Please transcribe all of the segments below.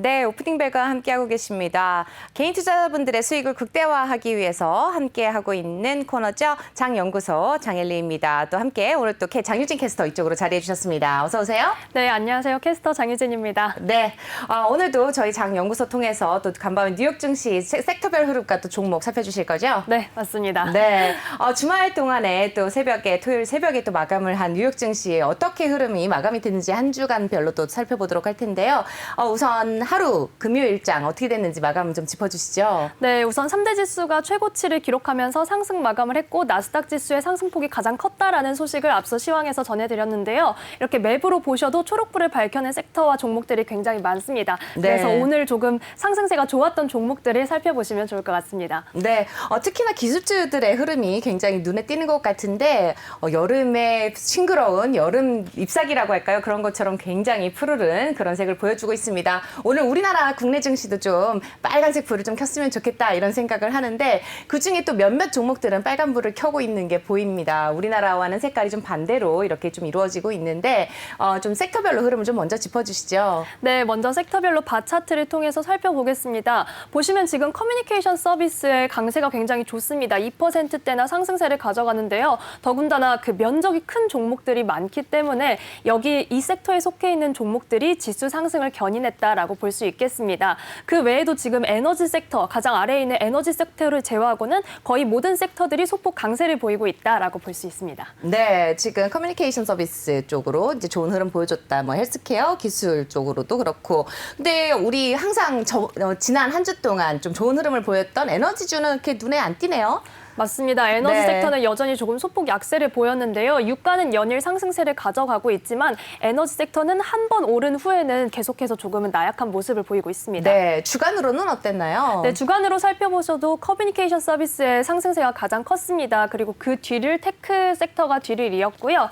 네, 오프닝 벨과 함께하고 계십니다. 개인 투자자분들의 수익을 극대화하기 위해서 함께하고 있는 코너죠. 장연구소 장엘리입니다. 또 함께 오늘 또 캐- 장유진 캐스터 이쪽으로 자리해 주셨습니다. 어서 오세요. 네, 안녕하세요. 캐스터 장유진입니다. 네, 아, 오늘도 저희 장연구소 통해서 또 간밤에 뉴욕 증시 세- 섹터별 흐름과 또 종목 살펴주실 거죠? 네, 맞습니다. 네, 어, 주말 동안에 또 새벽에 토요일 새벽에 또 마감을 한 뉴욕 증시 어떻게 흐름이 마감이 됐는지 한 주간별로 또 살펴보도록 할 텐데요. 어, 우선 하루 금요일 일장 어떻게 됐는지 마감 좀 짚어주시죠. 네, 우선 3대 지수가 최고치를 기록하면서 상승 마감을 했고 나스닥 지수의 상승폭이 가장 컸다라는 소식을 앞서 시황에서 전해드렸는데요. 이렇게 맵으로 보셔도 초록불을 밝혀낸 섹터와 종목들이 굉장히 많습니다. 네. 그래서 오늘 조금 상승세가 좋았던 종목들을 살펴보시면 좋을 것 같습니다. 네, 어, 특히나 기술주들의 흐름이 굉장히 눈에 띄는 것 같은데 어, 여름에 싱그러운 여름 잎사귀라고 할까요? 그런 것처럼 굉장히 푸르른 그런 색을 보여주고 있습니다. 오늘 우리나라 국내 증시도 좀 빨간색 불을 좀 켰으면 좋겠다 이런 생각을 하는데 그 중에 또 몇몇 종목들은 빨간 불을 켜고 있는 게 보입니다. 우리나라와는 색깔이 좀 반대로 이렇게 좀 이루어지고 있는데 어, 좀 섹터별로 흐름을 좀 먼저 짚어주시죠. 네, 먼저 섹터별로 바 차트를 통해서 살펴보겠습니다. 보시면 지금 커뮤니케이션 서비스의 강세가 굉장히 좋습니다. 2%대나 상승세를 가져가는데요. 더군다나 그 면적이 큰 종목들이 많기 때문에 여기 이 섹터에 속해 있는 종목들이 지수 상승을 견인했다라고 볼수 있겠습니다. 그 외에도 지금 에너지 섹터, 가장 아래에 있는 에너지 섹터를 제외하고는 거의 모든 섹터들이 소폭 강세를 보이고 있다라고 볼 수 있습니다. 네, 지금 커뮤니케이션 서비스 쪽으로 이제 좋은 흐름 보여줬다. 뭐 헬스케어 기술 쪽으로도 그렇고. 근데 우리 항상 저, 어, 지난 한 주 동안 좀 좋은 흐름을 보였던 에너지주는 이렇게 눈에 안 띄네요. 맞습니다. 에너지 네. 섹터는 여전히 조금 소폭 약세를 보였는데요. 유가는 연일 상승세를 가져가고 있지만 에너지 섹터는 한 번 오른 후에는 계속해서 조금은 나약한 모습을 보이고 있습니다. 네, 주간으로는 어땠나요? 네, 주간으로 살펴보셔도 커뮤니케이션 서비스의 상승세가 가장 컸습니다. 그리고 그 뒤를 테크 섹터가 뒤를 이었고요.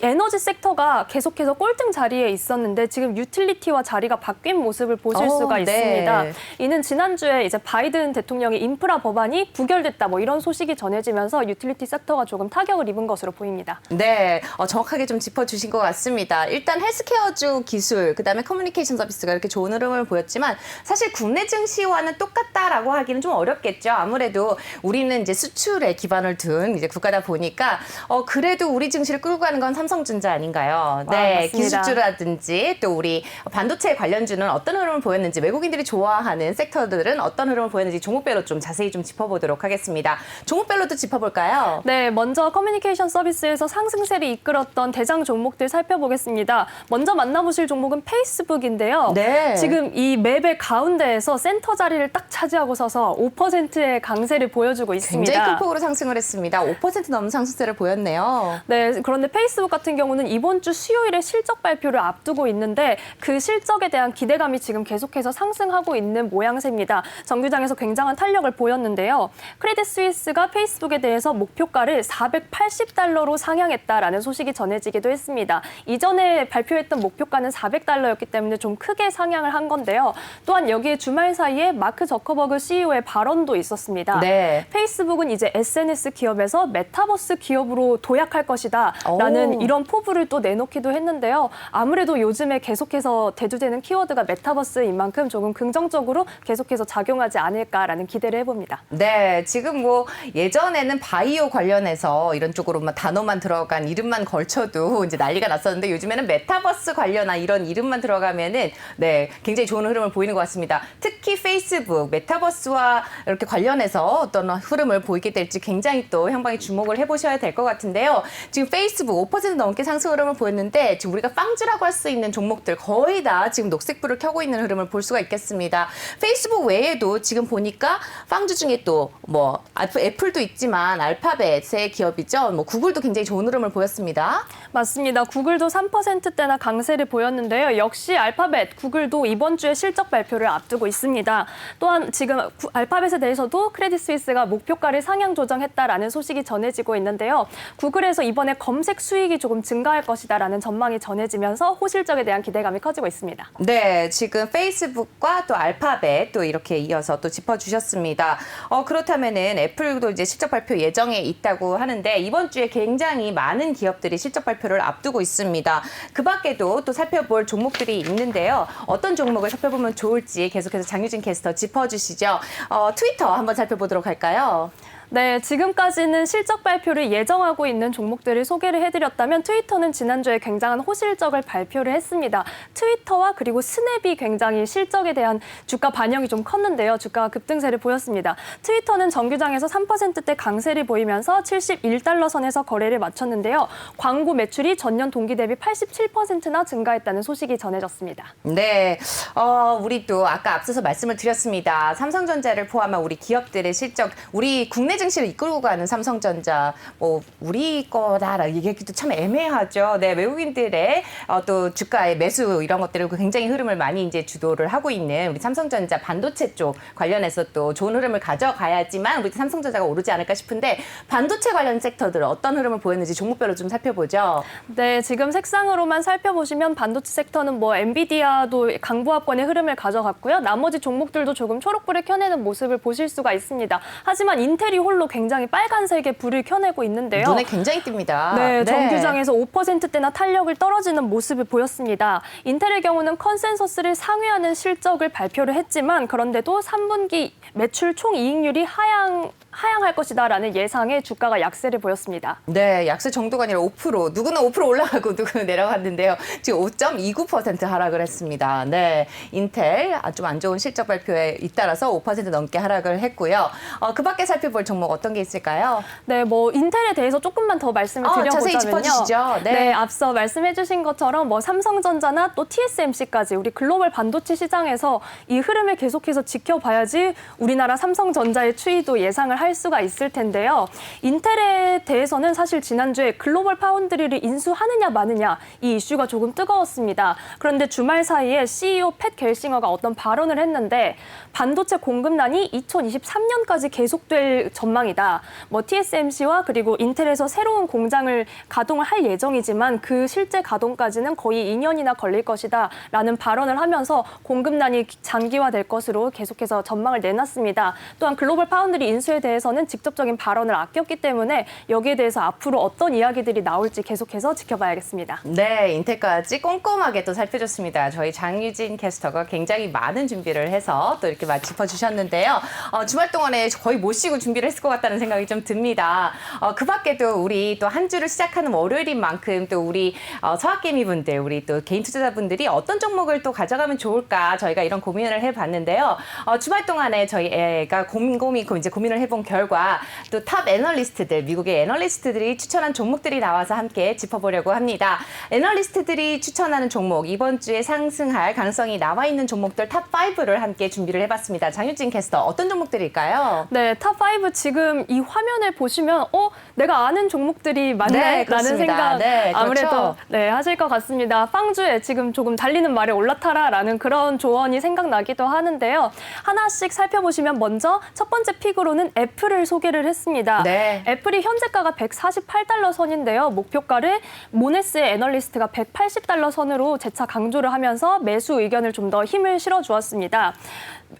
에너지 섹터가 계속해서 꼴등 자리에 있었는데 지금 유틸리티와 자리가 바뀐 모습을 보실 오, 수가 네. 있습니다. 이는 지난주에 이제 바이든 대통령의 인프라 법안이 부결됐다 뭐 이런 소식이 전해지면서 유틸리티 섹터가 조금 타격을 입은 것으로 보입니다. 네, 어, 정확하게 좀 짚어주신 것 같습니다. 일단 헬스케어주 기술, 그 다음에 커뮤니케이션 서비스가 이렇게 좋은 흐름을 보였지만 사실 국내 증시와는 똑같다라고 하기는 좀 어렵겠죠. 아무래도 우리는 이제 수출에 기반을 둔 이제 국가다 보니까 어, 그래도 우리 증시를 끌고 가는 건 삼성전자 아닌가요? 네, 아, 맞습니다. 기술주라든지 또 우리 반도체 관련주는 어떤 흐름을 보였는지 외국인들이 좋아하는 섹터들은 어떤 흐름을 보였는지 종목별로 좀 자세히 좀 짚어보도록 하겠습니다. 종목별로도 짚어볼까요? 네, 먼저 커뮤니케이션 서비스에서 상승세를 이끌었던 대장 종목들 살펴보겠습니다. 먼저 만나보실 종목은 페이스북인데요. 네. 지금 이 맵의 가운데에서 센터 자리를 딱 차지하고 서서 5%의 강세를 보여주고 있습니다. 굉장히 큰 폭으로 상승을 했습니다. 5% 넘는 상승세를 보였네요. 네, 그런데 페이스북 같은 경우는 이번 주 수요일에 실적 발표를 앞두고 있는데 그 실적에 대한 기대감이 지금 계속해서 상승하고 있는 모양새입니다. 정규장에서 굉장한 탄력을 보였는데요. 크레딧 스위스가 페이스북에 대해서 목표가를 480달러로 상향했다라는 소식이 전해지기도 했습니다. 이전에 발표했던 목표가는 400달러였기 때문에 좀 크게 상향을 한 건데요. 또한 여기에 주말 사이에 마크 저커버그 CEO의 발언도 있었습니다. 네. 페이스북은 이제 SNS 기업에서 메타버스 기업으로 도약할 것이다. 라는 오. 이런 포부를 또 내놓기도 했는데요. 아무래도 요즘에 계속해서 대두되는 키워드가 메타버스인 만큼 조금 긍정적으로 계속해서 작용하지 않을까라는 기대를 해봅니다. 네, 지금 뭐 예전에는 바이오 관련해서 이런 쪽으로만 단어만 들어간 이름만 걸쳐도 이제 난리가 났었는데 요즘에는 메타버스 관련한 이런 이름만 들어가면은 네, 굉장히 좋은 흐름을 보이는 것 같습니다. 특히 페이스북 메타버스와 이렇게 관련해서 어떤 흐름을 보이게 될지 굉장히 또 향방에 주목을 해보셔야 될 것 같은데요. 지금 페이스북 5% 넘게 상승 흐름을 보였는데 지금 우리가 빵주라고 할 수 있는 종목들 거의 다 지금 녹색불을 켜고 있는 흐름을 볼 수가 있겠습니다. 페이스북 외에도 지금 보니까 빵주 중에 또 뭐 애플도 있지만 알파벳의 기업이죠. 뭐 구글도 굉장히 좋은 흐름을 보였습니다. 맞습니다. 구글도 3%대나 강세를 보였는데요. 역시 알파벳, 구글도 이번 주에 실적 발표를 앞두고 있습니다. 또한 지금 구- 알파벳에 대해서도 크레딧 스위스가 목표가를 상향 조정했다라는 소식이 전해지고 있는데요. 구글에서 이번에 검색 수익이 조금 증가할 것이다라는 전망이 전해지면서 호실적에 대한 기대감이 커지고 있습니다. 네, 지금 페이스북과 또 알파벳 또 이렇게 이어서 또 짚어주셨습니다. 어, 그렇다면은 애플도 이제 실적 발표 예정에 있다고 하는데 이번 주에 굉장히 많은 기업들이 실적 발표를 앞두고 있습니다. 그 밖에도 또 살펴볼 종목들이 있는데요. 어떤 종목을 살펴보면 좋을지 계속해서 장유진 캐스터 짚어주시죠. 어, 트위터 한번 살펴보도록 할까요? 네, 지금까지는 실적 발표를 예정하고 있는 종목들을 소개를 해드렸다면 트위터는 지난주에 굉장한 호실적을 발표를 했습니다. 트위터와 그리고 스냅이 굉장히 실적에 대한 주가 반영이 좀 컸는데요. 주가가 급등세를 보였습니다. 트위터는 정규장에서 3%대 강세를 보이면서 71달러 선에서 거래를 마쳤는데요. 광고 매출이 전년 동기 대비 87%나 증가했다는 소식이 전해졌습니다. 네, 어, 우리 또 아까 앞서서 말씀을 드렸습니다. 삼성전자를 포함한 우리 기업들의 실적, 우리 국내 증시를 이끌고 가는 삼성전자, 뭐 우리 거다라 얘기하기도 참 애매하죠. 네, 외국인들의 어, 또 주가의 매수 이런 것들을 굉장히 흐름을 많이 이제 주도를 하고 있는 우리 삼성전자 반도체 쪽 관련해서 또 좋은 흐름을 가져가야지만 우리 삼성전자가 오르지 않을까 싶은데 반도체 관련 섹터들 어떤 흐름을 보였는지 종목별로 좀 살펴보죠. 네, 지금 색상으로만 살펴보시면 반도체 섹터는 뭐 엔비디아도 강보합권의 흐름을 가져갔고요. 나머지 종목들도 조금 초록불을 켜내는 모습을 보실 수가 있습니다. 하지만 인텔이 홀로 굉장히 빨간색의 불을 켜내고 있는데요. 눈에 굉장히 띕니다. 네, 정규장에서 5%대나 탄력을 떨어지는 모습을 보였습니다. 인텔의 경우는 컨센서스를 상회하는 실적을 발표를 했지만 그런데도 3분기 매출 총 이익률이 하향 하향할 것이다라는 예상에 주가가 약세를 보였습니다. 네, 약세 정도가 아니라 5%. 누구는 5% 올라가고 누구는 내려갔는데요. 지금 5.29% 하락을 했습니다. 네, 인텔 아, 좀안 좋은 실적 발표에 잇따라서 5% 넘게 하락을 했고요. 어, 그 밖에 살펴볼 종목 어떤 게 있을까요? 네, 뭐 인텔에 대해서 조금만 더 말씀을 어, 드려보자면요. 짚어주시죠. 네. 앞서 말씀해주신 것처럼 뭐 삼성전자나 또 TSMC까지 우리 글로벌 반도체 시장에서 이 흐름을 계속해서 지켜봐야지 우리나라 삼성전자의 추이도 예상을 할 수가 있을 텐데요. 인텔에 대해서는 사실 지난주에 글로벌 파운드리를 인수하느냐 마느냐 이 이슈가 조금 뜨거웠습니다. 그런데 주말 사이에 CEO 팻 겔싱어가 어떤 발언을 했는데 반도체 공급난이 2023년까지 계속될 전망이다. 뭐 TSMC와 그리고 인텔에서 새로운 공장을 가동을 할 예정이지만 그 실제 가동까지는 거의 2년이나 걸릴 것이다 라는 발언을 하면서 공급난이 장기화될 것으로 계속해서 전망을 내놨습니다. 또한 글로벌 파운드리 인수에 대해 서는 직접적인 발언을 아꼈기 때문에 여기에 대해서 앞으로 어떤 이야기들이 나올지 계속해서 지켜봐야겠습니다. 네, 인텔까지 꼼꼼하게 또 살펴줬습니다. 저희 장유진 캐스터가 굉장히 많은 준비를 해서 또 이렇게 막 짚어주셨는데요. 어, 주말 동안에 거의 못 쉬고 준비를 했을 것 같다는 생각이 좀 듭니다. 어, 그 밖에도 우리 또 한 주를 시작하는 월요일인 만큼 또 우리 어, 서학개미 분들, 우리 또 개인 투자자분들이 어떤 종목을 또 가져가면 좋을까 저희가 이런 고민을 해봤는데요. 어, 주말 동안에 저희 애가 고민 이제 고민을 해본 결과 또 탑 애널리스트들, 미국의 애널리스트들이 추천한 종목들이 나와서 함께 짚어보려고 합니다. 애널리스트들이 추천하는 종목 이번 주에 상승할 가능성이 나와 있는 종목들 탑 5를 함께 준비를 해봤습니다. 장유진 캐스터 어떤 종목들일까요? 네, 탑5 지금 이 화면을 보시면 어, 내가 아는 종목들이 많네 네, 라는. 생각 네, 그렇죠. 아무래도 네, 하실 것 같습니다. 빵주에 지금 조금 달리는 말에 올라타라라는 그런 조언이 생각나기도 하는데요. 하나씩 살펴보시면 먼저 첫 번째 픽으로는 애플 을 소개를 했습니다. 네. 애플이 현재가가 148달러 선인데요. 목표가를 모네스의 애널리스트가 180달러 선으로 재차 강조를 하면서 매수 의견을 좀 더 힘을 실어 주었습니다.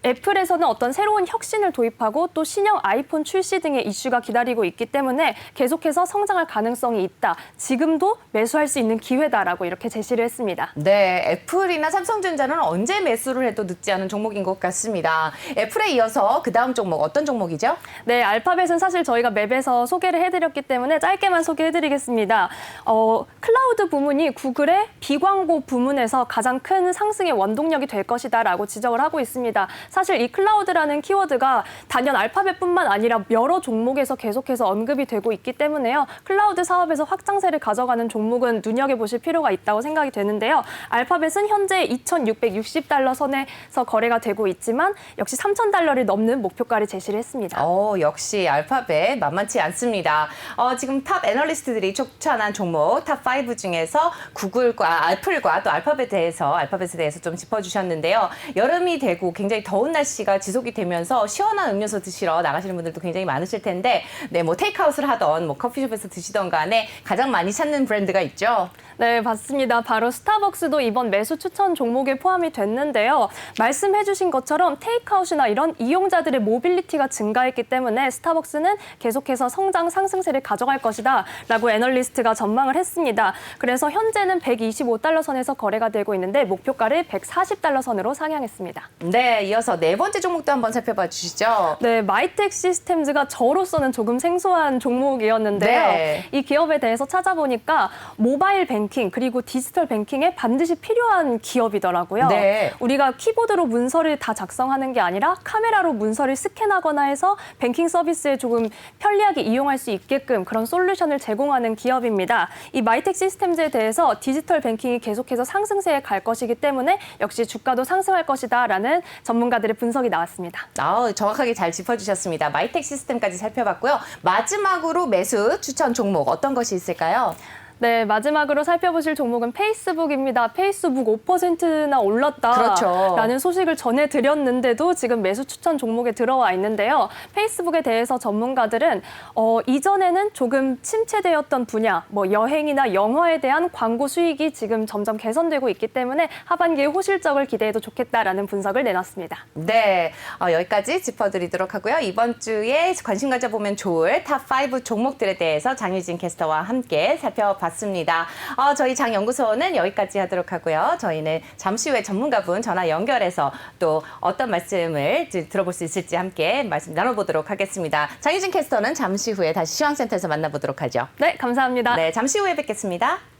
애플에서는 어떤 새로운 혁신을 도입하고 또 신형 아이폰 출시 등의 이슈가 기다리고 있기 때문에 계속해서 성장할 가능성이 있다. 지금도 매수할 수 있는 기회다라고 이렇게 제시를 했습니다. 네, 애플이나 삼성전자는 언제 매수를 해도 늦지 않은 종목인 것 같습니다. 애플에 이어서 그 다음 종목 어떤 종목이죠? 네, 알파벳은 사실 저희가 맵에서 소개를 해드렸기 때문에 짧게만 소개해드리겠습니다. 어, 클라우드 부문이 구글의 비광고 부문에서 가장 큰 상승의 원동력이 될 것이다라고 지적을 하고 있습니다. 사실 이 클라우드라는 키워드가 단연 알파벳뿐만 아니라 여러 종목에서 계속해서 언급이 되고 있기 때문에요. 클라우드 사업에서 확장세를 가져가는 종목은 눈여겨보실 필요가 있다고 생각이 되는데요. 알파벳은 현재 2,660달러 선에서 거래가 되고 있지만 역시 3,000달러를 넘는 목표가를 제시를 했습니다. 어, 역시 알파벳 만만치 않습니다. 어, 지금 탑 애널리스트들이 추천한 종목 탑 5 중에서 구글과 애플과 또 알파벳에 대해서 알파벳에 대해서 좀 짚어주셨는데요. 여름이 되고 굉장히 더운 날씨가 지속이 되면서 시원한 음료수 드시러 나가시는 분들도 굉장히 많으실 텐데, 네, 뭐 테이크아웃을 하던 뭐 커피숍에서 드시던 간에 가장 많이 찾는 브랜드가 있죠. 네, 맞습니다. 바로 스타벅스도 이번 매수 추천 종목에 포함이 됐는데요. 말씀해주신 것처럼 테이크아웃이나 이런 이용자들의 모빌리티가 증가했기 때문에 스타벅스는 계속해서 성장 상승세를 가져갈 것이다 라고 애널리스트가 전망을 했습니다. 그래서 현재는 125달러 선에서 거래가 되고 있는데 목표가를 140달러 선으로 상향했습니다. 네, 이어서 네 번째 종목도 한번 살펴봐 주시죠. 네, 마이텍 시스템즈가 저로서는 조금 생소한 종목이었는데요. 네. 이 기업에 대해서 찾아보니까 모바일 뱅킹 그리고 디지털 뱅킹에 반드시 필요한 기업이더라고요. 네. 우리가 키보드로 문서를 다 작성하는 게 아니라 카메라로 문서를 스캔하거나 해서 뱅킹 서비스에 조금 편리하게 이용할 수 있게끔 그런 솔루션을 제공하는 기업입니다. 이 마이텍 시스템즈에 대해서 디지털 뱅킹이 계속해서 상승세에 갈 것이기 때문에 역시 주가도 상승할 것이다라는 전문 가들의 분석이 나왔습니다. 아, 정확하게 잘 짚어주셨습니다. 마이텍 시스템까지 살펴봤고요. 마지막으로 매수 추천 종목 어떤 것이 있을까요? 네, 마지막으로 살펴보실 종목은 페이스북입니다. 페이스북 5%나 올랐다. 그렇죠. 라는 소식을 전해드렸는데도 지금 매수 추천 종목에 들어와 있는데요. 페이스북에 대해서 전문가들은 어, 이전에는 조금 침체되었던 분야, 뭐 여행이나 영화에 대한 광고 수익이 지금 점점 개선되고 있기 때문에 하반기에 호실적을 기대해도 좋겠다라는 분석을 내놨습니다. 네, 어, 여기까지 짚어드리도록 하고요. 이번 주에 관심 가져보면 좋을 탑5 종목들에 대해서 장유진 캐스터와 함께 살펴봤습니다. 어, 저희 장연구소는 여기까지 하도록 하고요. 저희는 잠시 후에 전문가분 전화 연결해서 또 어떤 말씀을 들어볼 수 있을지 함께 말씀 나눠보도록 하겠습니다. 장유진 캐스터는 잠시 후에 다시 시황센터에서 만나보도록 하죠. 네, 감사합니다. 네, 잠시 후에 뵙겠습니다.